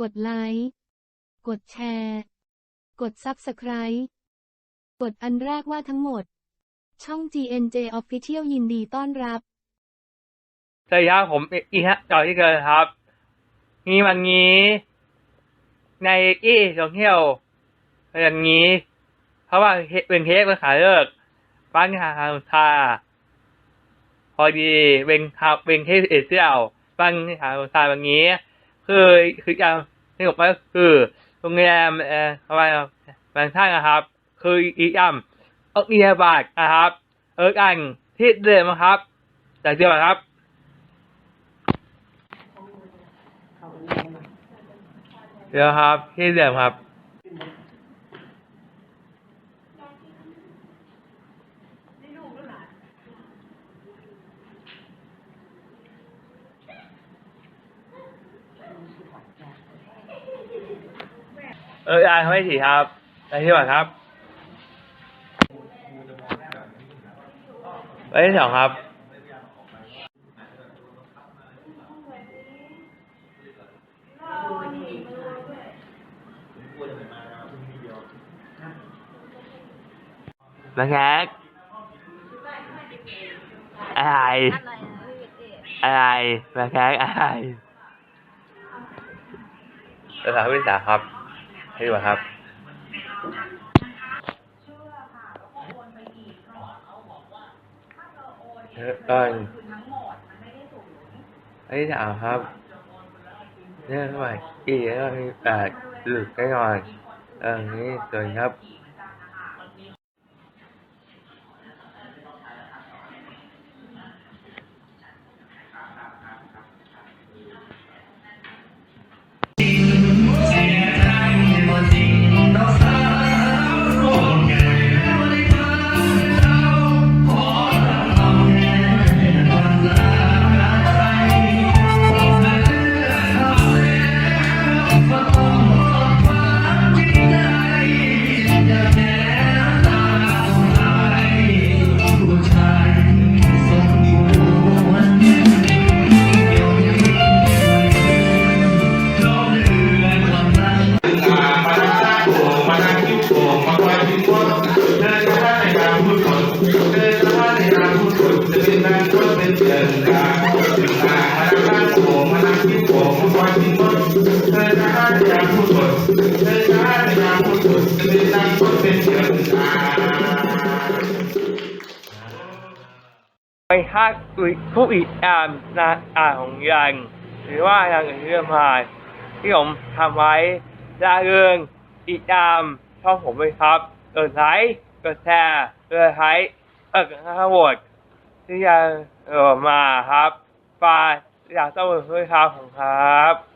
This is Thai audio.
กดไลค์ กดแชร์ กด Subscribe กดอันแรกว่าทั้งหมด ช่อง GNJ Official ยินดีต้อนรับ สวัสดีครับผมอีฮะจอที่เกิดครับมีวันนี้ ในอีโซเชียลอย่างนี้ เพราะว่าเป็นเทปเป็นขายเลิกบ้านทางทาพอดีเป็นครับเป็นเทปเอเซียลบ้านทางทาวันนี้ คือคืออย่าง ที่ผมว่าคือโรงแรมเอ่ออะไรบางท่านนะครับ คืออีอัมออกเนียบาทนะครับ เออกันที่เดิมนะครับจากเดียวครับเดี๋ยวครับที่เดิมครับ เอออ่านไม่ถี่ครับไปที่ก่อนครับไปที่สองครับมาแขกอะไร อะไรมาแขกอะไรเออครับพี่สาครับ ใช่ป่ะครับเออไออพี่สามครับเนี่ยทำไหร่อีกแล้วมีแปดหลุดแน่นอนเออนี่สวยครับ จะว่าในารพูดคนเธอจะว่าในการพูดคนเป็นนางก็เป็นเดินทางไปฮักอุยผู้อีกอามนาอ่าของยังหรือว่ายังเรื่องพายที่ผมทำไว้ลาเริงอีกอามช่องผมเลยครับกดไลค์กดแชร์กดไลค์เออกดโหวตที่ยังเออมาครับฝากอยากต้องด้วยครับผมครับ